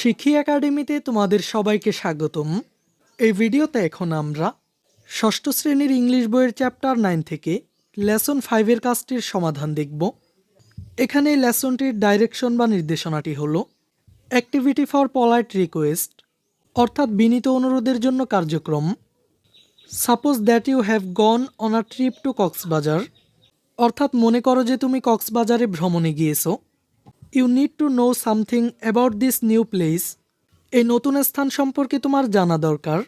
শিখি একাডেমিতে তোমাদের সবাইকে স্বাগতম। এই ভিডিওতে এখন আমরা ষষ্ঠ শ্রেণির ইংলিশ বইয়ের চ্যাপ্টার নাইন থেকে লেসন ফাইভের কাজটির সমাধান দেখব। এখানে লেসনটির ডাইরেকশন বা নির্দেশনাটি হল অ্যাক্টিভিটি ফর পলাইট রিকোয়েস্ট অর্থাৎ বিনীত অনুরোধের জন্য কার্যক্রম suppose that you have gone on a trip to Cox's Bazar অর্থাৎ মনে করো যে তুমি কক্সবাজারে ভ্রমণে গিয়েছো। You need to know something about this new place. এই নতুন স্থান সম্পর্কে তোমার জানা দরকার।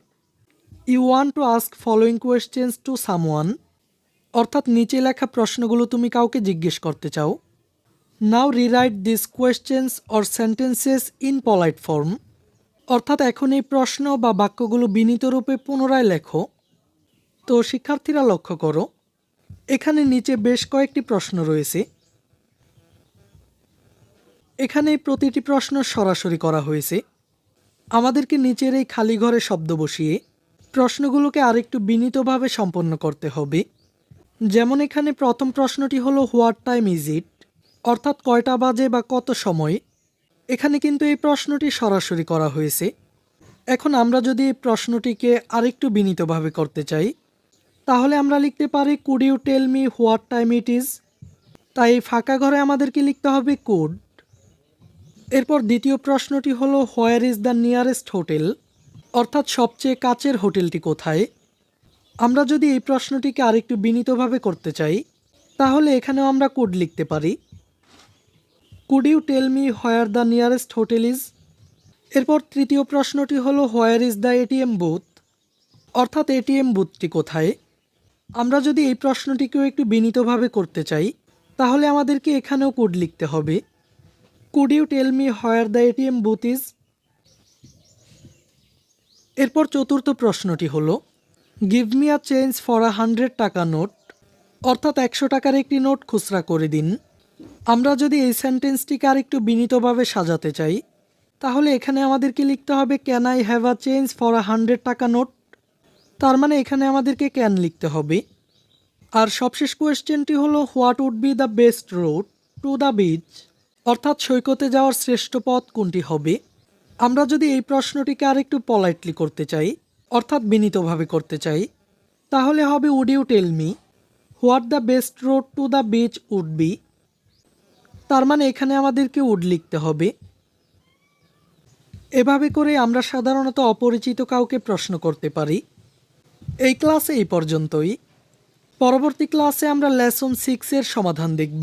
You want to ask following questions to someone. অর্থাৎ নিচে লেখা প্রশ্নগুলো তুমি কাউকে জিজ্ঞেস করতে চাও। Now rewrite this questions or sentences in polite form. অর্থাৎ এখন এই প্রশ্ন বা বাক্যগুলো বিনীত রূপে পুনরায় লেখো। তো শিক্ষার্থীরা লক্ষ্য করো, এখানে নিচে বেশ কয়েকটি প্রশ্ন রয়েছে। এখানে প্রতিটি প্রশ্ন সরাসরি করা হয়েছে। আমাদেরকে নিচের এই খালি ঘরে শব্দ বসিয়ে প্রশ্নগুলোকে আরেকটু বিনীতভাবে সম্পন্ন করতে হবে। যেমন এখানে প্রথম প্রশ্নটি হলো হোয়াট টাইম ইজ ইট অর্থাৎ কয়টা বাজে বা কত সময়। এখানে কিন্তু এই প্রশ্নটি সরাসরি করা হয়েছে। এখন আমরা যদি এই প্রশ্নটিকে আরেকটু বিনীতভাবে করতে চাই, তাহলে আমরা লিখতে পারি could you tell me what time it is তাই ফাঁকা ঘরে আমাদেরকে লিখতে হবে কুড এরপর দ্বিতীয় প্রশ্নটি হলো where is the nearest hotel অর্থাৎ সবচেয়ে কাছের হোটেলটি কোথায়? আমরা যদি এই প্রশ্নটিকে আরেকটু বিনীতভাবে করতে চাই, তাহলে এখানেও আমরা কোড লিখতে পারি। Could you tell me where the nearest hotel is এরপর তৃতীয় প্রশ্নটি হলো where is the ATM booth অর্থাৎ এটিএম বুথটি কোথায়? আমরা যদি এই প্রশ্নটিকেও একটু বিনীতভাবে করতে চাই, তাহলে আমাদেরকে এখানেও কোড লিখতে হবে। Could you tell me where the ATM booth is এরপর চতুর্থ প্রশ্নটি হলো give me a change for a hundred taka note অর্থাৎ একশো টাকার একটি নোট খুচরা করে দিন। আমরা যদি এই সেন্টেন্সটিকে আর একটু বিনীতভাবে সাজাতে চাই, তাহলে এখানে আমাদেরকে লিখতে হবে can I have a change for a hundred taka note তার মানে এখানে আমাদেরকে ক্যান লিখতে হবে। আর সবশেষ কোয়েশ্চেনটি হলো what would be the best road to the beach অর্থাৎ সৈকতে যাওয়ার শ্রেষ্ঠ পথ কোনটি হবে? আমরা যদি এই প্রশ্নটিকে আরেকটু পলাইটলি করতে চাই, অর্থাৎ বিনীতভাবে করতে চাই, তাহলে হবে would you tell me what the best road to the beach would be তার মানে এখানে আমাদেরকে উড লিখতে হবে। এভাবে করে আমরা সাধারণত অপরিচিত কাউকে প্রশ্ন করতে পারি। এই ক্লাসে এই পর্যন্তই। পরবর্তী ক্লাসে আমরা লেসন সিক্সের সমাধান দেখব।